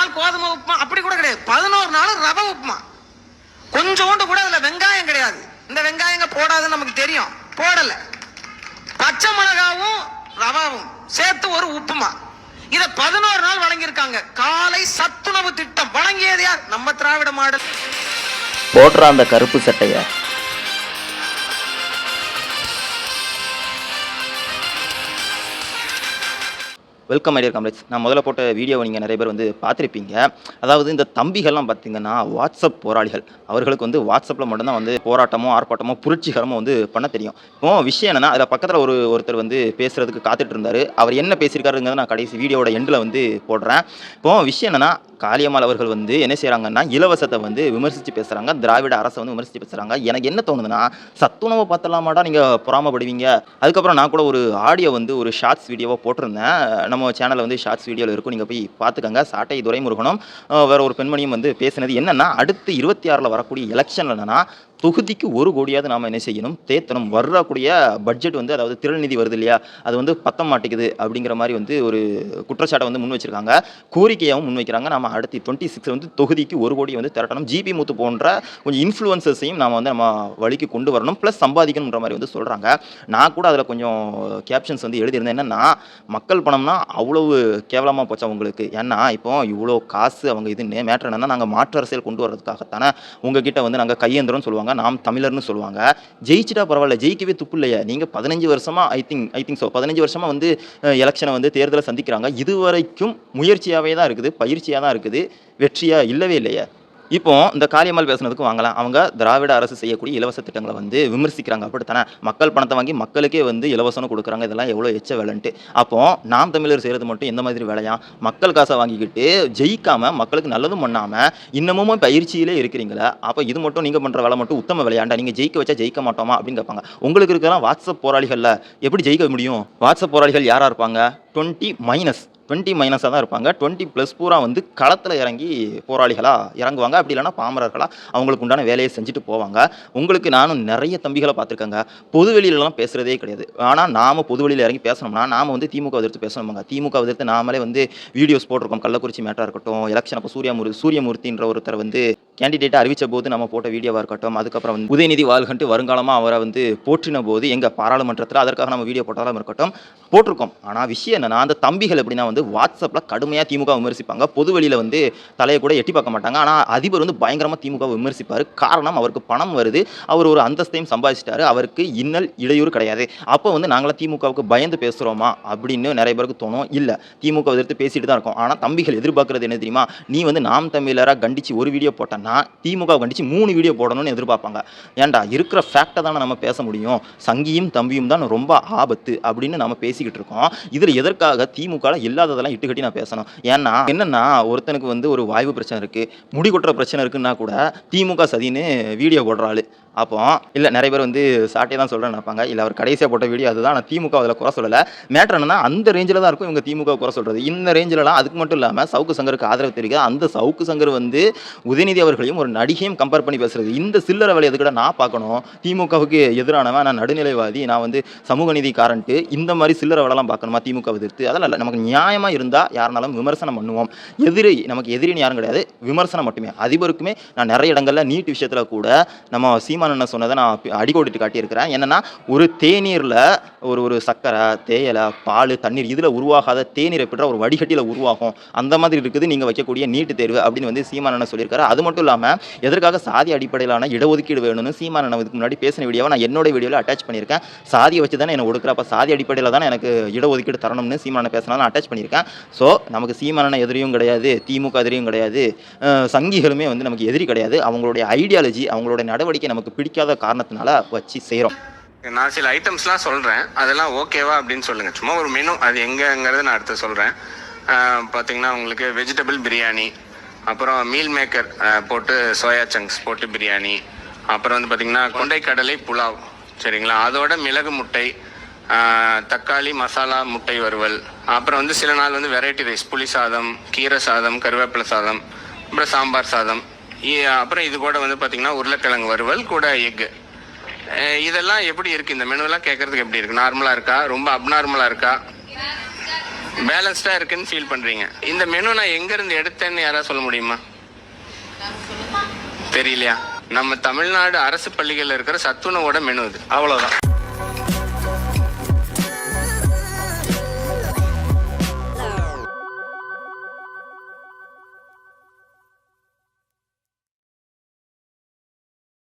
நாள் கோதுமை உப்புமா அப்படி கூட கிடையாது. பதினோரு நாள் ரவை உப்புமா. கொஞ்சோண்டு கூட அதுல வெங்காயம் கிடையாது. இந்த வெங்காயங்க போடாதுன்னு நமக்கு தெரியும். போடலை. பச்சை மிளகாவும் ரவாவும் சேர்த்து ஒரு உப்புமா. இதை பதினோரு நாள் வழங்கியிருக்காங்க. காலை சத்துணவு திட்டம். வழங்கியது யார்? நம்ம திராவிட மாடல். போடுற அந்த கருப்பு சட்டையை வெல்கம் ஐடியர் காம்ரேட்ஸ் நான் முதல்ல போட்ட வீடியோவை நீங்கள் நிறைய பேர் வந்து பார்த்துருப்பீங்க. அதாவது இந்த தம்பிகள்லாம் பார்த்தீங்கன்னா வாட்ஸ்அப் போராளிகள். அவர்களுக்கு வந்து வாட்ஸ்அப்பில் மட்டும்தான் வந்து போராட்டமோ ஆர்ப்பாட்டமோ புரட்சிகரமோ வந்து பண்ண தெரியும். இப்போ விஷயம் என்னன்னா அதில் பக்கத்தில் ஒரு ஒருத்தர் வந்து பேசுகிறதுக்கு காத்துட்டு இருந்தார். அவர் என்ன பேசியிருக்காருங்கிறத நான் கடைசி வீடியோட எண்டில் வந்து போடுறேன். இப்போ விஷயம் என்னன்னா காளியம்மாள் அவர்கள் வந்து என்ன செய்கிறாங்கன்னா இலவசத்தை வந்து விமர்சித்து பேசுகிறாங்க திராவிட அரசை வந்து விமர்சித்து பேசுகிறாங்க எனக்கு என்ன தோணுதுன்னா சத்துணவை பார்த்தலாமாடா நீங்கள் பொறாமப்படுவீங்க. அதுக்கப்புறம் நான் கூட ஒரு ஆடியோ வந்து ஒரு ஷார்ட்ஸ் வீடியோவாக போட்டிருந்தேன். நம்ம சேனலில் வந்து ஷார்ட்ஸ் வீடியோவில் இருக்கும். நீங்கள் போய் பார்த்துக்கங்க. சாட்டை துரைமுருகனும் வேறு ஒரு பெண்மணியும் வந்து பேசினது என்னென்னா அடுத்து இருபத்தி ஆறில் வரக்கூடிய எலெக்ஷனில் என்னென்னா தொகுதிக்கு ஒரு கோடியாவது நாம் என்ன செய்யணும்? தேத்தணும். வரக்கூடிய பட்ஜெட் வந்து அதாவது திரள் வருது இல்லையா? அது வந்து பத்தம் மாட்டேங்குது அப்படிங்கிற மாதிரி வந்து ஒரு குற்றச்சாட்டை வந்து முன் வச்சிருக்காங்க. கோரிக்கையாகவும் முன் வைக்கிறாங்க. நம்ம அடுத்து டுவெண்ட்டி சிக்ஸ் வந்து தொகுதிக்கு ஒரு கோடி வந்து திரட்டணும். ஜிபி மூத்து போன்ற கொஞ்சம் இன்ஃப்ளூயன்சஸையும் நாம் வந்து நம்ம வழிக்கு கொண்டு வரணும். ப்ளஸ் சம்பாதிக்கணுன்ற மாதிரி வந்து சொல்கிறாங்க நான் கூட அதில் கொஞ்சம் கேப்ஷன்ஸ் வந்து எழுதியிருந்தேன். என்னென்னா மக்கள் பணம்னா அவ்வளவு கேவலமாக போச்சு அவங்களுக்கு ஏன்னா இப்போ இவ்வளோ காசு அவங்க இதுன்னு மேட்ரு என்னன்னா நாங்கள் மாற்று அரசியல் கொண்டு வர்றதுக்காகத்தானே உங்ககிட்ட வந்து நாங்கள் கையேந்திரம்னு சொல்லுவாங்க. நாம் தமிழர்னு சொல்லுவாங்க. ஜெயிச்சிட்டா பரவாயில்ல ஜெயிக்கவே துப்பு இல்லையா. நீங்கள் பதினஞ்சு வருஷமாக I think I think so பதினஞ்சு வருஷமாக வந்து எலெக்ஷனை வந்து தேர்தலை சந்திக்கிறாங்க. இதுவரைக்கும் முயற்சியாகவே தான் இருக்குது பயிற்சியாக தான் இருக்குது. வெற்றியாக இல்லவே இல்லையா. இப்போ இந்த காளியம்மாள் பேசுனதுக்கு வாங்கலாம். அவங்க திராவிட அரசு செய்யக்கூடிய இலவச திட்டங்களை வந்து விமர்சிக்கிறாங்க. அப்படித்தானே? மக்கள் பணத்தை வாங்கி மக்களுக்கே வந்து இலவசம்னு கொடுக்குறாங்க. இதெல்லாம் எவ்வளோ எச்ச வேலைன்ட்டு. அப்போ நாம் தமிழர் செய்கிறது மட்டும் எந்த மாதிரி வேலையா? மக்கள் காசை வாங்கிக்கிட்டு ஜெயிக்காம மக்களுக்கு நல்லதும் பண்ணாமல் இன்னமும் பயிற்சியிலே இருக்கிறீங்களா அப்போ இது மட்டும் நீங்கள் பண்ணுற வேலை மட்டும் உத்தம விளையாண்டா நீங்கள் ஜெயிக்க வச்சா ஜெயிக்க மாட்டோமா? அப்படின்னு கேட்பாங்க. உங்களுக்கு இருக்கலாம் வாட்ஸ்அப் போராளிகளில் எப்படி ஜெயிக்க முடியும்? வாட்ஸ்அப் போராளிகள் யாராக இருப்பாங்க? Twenty minus. டுவெண்ட்டி மைனஸாக தான் இருப்பாங்க. டுவெண்ட்டி ப்ளஸ் பூரா வந்து களத்தில் இறங்கி போராளிகளாக இறங்குவாங்க. அப்படி இல்லைனா பாமரர்களாக அவங்களுக்கு உண்டான வேலையை செஞ்சுட்டு போவாங்க. உங்களுக்கு நானும் நிறைய தம்பிகளை பார்த்துருக்கேங்க. பொது வெளியிலலாம் பேசுகிறதே கிடையாது. ஆனால் நாம் பொது வெளியில் இறங்கி பேசணும்னா நாம் வந்து திமுக எதிர்த்து பேசணுமாங்க. திமுக எதிர்த்து நாமளே வந்து வீடியோஸ் போட்டிருக்கோம். கள்ளக்குறிச்சி மேட்டாக இருக்கட்டும் எலெக்ஷன் அப்போ சூரியமூர்த்தி சூரியமூர்த்தின்ற ஒருத்தர் வந்து கேண்டிடேட்டை அறிவித்த போது நம்ம போட்ட வீடியோவாக இருக்கட்டும் அதுக்கப்புறம் வந்து உதயநிதி வாழ்கன்ட்டு வருங்காலமாக அவரை வந்து போற்றின போது எங்கள் பாராளுமன்றத்தில் அதற்காக நம்ம வீடியோ போட்டாலும் இருக்கட்டும் போட்டிருக்கோம். ஆனால் விஷயம் என்னென்னா அந்த தம்பிகள் எப்படின்னா வந்து வாட்ஸ்அப்பில் கடுமையாக திமுக விமர்சிப்பாங்க. பொது வெளியில் வந்து தலையை கூட எட்டி பார்க்க மாட்டாங்க. ஆனால் அதிபர் வந்து பயங்கரமாக திமுக விமர்சிப்பார். காரணம் அவருக்கு பணம் வருது. அவர் ஒரு அந்தஸ்தையும் சம்பாதிச்சிட்டாரு. அவருக்கு இன்னல் இடையூறு கிடையாது. அப்போ வந்து நாங்களாம் திமுகவுக்கு பயந்து பேசுகிறோமா அப்படின்னு நிறைய பேருக்கு தோணும். இல்லை திமுக எதிர்த்து பேசிட்டு தான் இருக்கோம். ஆனால் தம்பிகள் எதிர்பார்க்கறது என்ன தெரியுமா? நீ வந்து நாம் தமிழராக கண்டித்து ஒரு வீடியோ போட்டேன்னா திமுக கண்டிச்சு மூணு வீடியோ போடணும்னு எதிர்பார்ப்பாங்க. ஏன்டா இருக்கிற ஃபேக்டை தானே நம்ம பேச முடியும்? சங்கியும் தம்பியும் தான் ரொம்ப ஆபத்து அப்படின்னு நம்ம பேசிக்கிட்டு இருக்கோம். இதில் எதற்காக திமுக இல்லாததெல்லாம் இட்டு கட்டி நான் பேசணும்? ஏன்னா என்னென்னா ஒருத்தனுக்கு வந்து ஒரு வாய்வு பிரச்சனை இருக்குது முடி கொட்டுற பிரச்சனை இருக்குன்னா கூட திமுக சதின்னு வீடியோ போடுறாள். அப்போ இல்லை நிறைய பேர் வந்து சாட்டே தான் சொல்கிறேன்னு நினைப்பாங்க. இல்லை அவர் கடைசியாக போட்ட வீடியோ அதுதான். நான் திமுக அதில் குறை சொல்லலை. மேட்ரு என்னன்னா அந்த ரேஞ்சில் தான் இருக்கும் இவங்க திமுக குறை சொல்கிறது இந்த ரேஞ்சிலலாம் அதுக்கு மட்டும் இல்லாமல் சவுக்கு சங்கருக்கு ஆதரவு தெரிவிக்க அந்த சவுக்கு சங்கர் வந்து உதயநிதி அவர்களையும் ஒரு நடிகையும் கம்பேர் பண்ணி பேசுறது. இந்த சில்லறை வேலை கூட நான் பார்க்கணும்? திமுகவுக்கு எதிரானவன் நான் நடுநிலைவாதி நான் வந்து சமூக நீதிக்காரன்ட்டு இந்த மாதிரி சில்லறை வேலைலாம் பார்க்கணுமா? திமுக எதிர்த்து. அதெல்லாம் இல்லை. நமக்கு நியாயமாக இருந்தால் யாருனாலும் விமர்சனம் பண்ணுவோம். எதிரி நமக்கு எதிரின்னு யாரும் கிடையாது. விமர்சனம் மட்டுமே. அதிபருக்குமே நான் நிறைய இடங்களில் நீட் விஷயத்தில் கூட நம்ம சீமான் அண்ணன் சொன்னதை நான் அடிக்கோடிட்டு காட்டியிருக்கிறேன். என்னன்னா ஒரு தேநீரில் ஒரு ஒரு சர்க்கரை தேயிலை பால் தண்ணீர் இதில் உருவாகாத தேநீரை பெற்ற ஒரு வடிகட்டியில் உருவாகும். அந்த மாதிரி இருக்குது நீங்கள் வைக்கக்கூடிய நீட்டு தேர்வு அப்படின்னு வந்து சீமான் அண்ணன் சொல்லியிருக்காரு. அது மட்டும் இல்லாமல் எதற்காக சாதி அடிப்படையிலான இடஒதுக்கீடு வேணும்னு சீமான் இதுக்கு முன்னாடி பேசின வீடியோவை நான் என்னோட வீடியோவில் அட்டாச் பண்ணியிருக்கேன். சாதியை வச்சு தானே என்ன ஒடுக்குறப்போ சாதி அடிப்படையில் தானே எனக்கு இடஒதுக்கீடு தரணும்னு சீமானனை பேசினாலும் அட்டாச் பண்ணியிருக்கேன். ஸோ நமக்கு சீமானனை எதிரியும் கிடையாது திமுக எதிரியும் கிடையாது சங்கிகளுமே வந்து நமக்கு எதிரி கிடையாது. அவங்களுடைய ஐடியாலஜி அவங்களுடைய நடவடிக்கை நமக்கு பிடிக்காத காரணத்தினால வச்சு செய்கிறோம் நான் சில ஐட்டம்ஸ்லாம் சொல்கிறேன் அதெல்லாம் ஓகேவா அப்படின்னு சொல்லுங்கள் சும்மா ஒரு மெனு அது எங்கேங்கிறத நான் அடுத்து சொல்கிறேன் பார்த்தீங்கன்னா உங்களுக்கு வெஜிடபிள் பிரியாணி அப்புறம் மீல் மேக்கர் போட்டு சோயா சங்க்ஸ் போட்டு பிரியாணி அப்புறம் வந்து பார்த்தீங்கன்னா கொண்டைக்கடலை புலாவ் சரிங்களா? அதோட மிளகு முட்டை தக்காளி மசாலா முட்டை வறுவல் அப்புறம் வந்து சில நாள் வந்து வெரைட்டி ரைஸ் புளி சாதம் கீரை சாதம் கருவேப்பிலை சாதம் அப்புறம் சாம்பார் சாதம் அப்புறம் இது கூட வந்து பார்த்தீங்கன்னா உருளைக்கிழங்கு வறுவல் கூட எக்கு. இதெல்லாம் எப்படி இருக்கு? இந்த மெனுவெல்லாம் கேட்கறதுக்கு எப்படி இருக்கு? நார்மலா இருக்கா? ரொம்ப அப்நார்மலா இருக்கா? பேலன்ஸ்டா இருக்குன்னு ஃபீல் பண்றீங்க. இந்த மெனு நான் எங்க இருந்து எடுத்தேன்னு யாராவது சொல்ல முடியுமா? தெரியலையா? நம்ம தமிழ்நாடு அரசு பள்ளிகளில் இருக்கிற சத்துணவோட மெனு இது. அவ்வளோதான்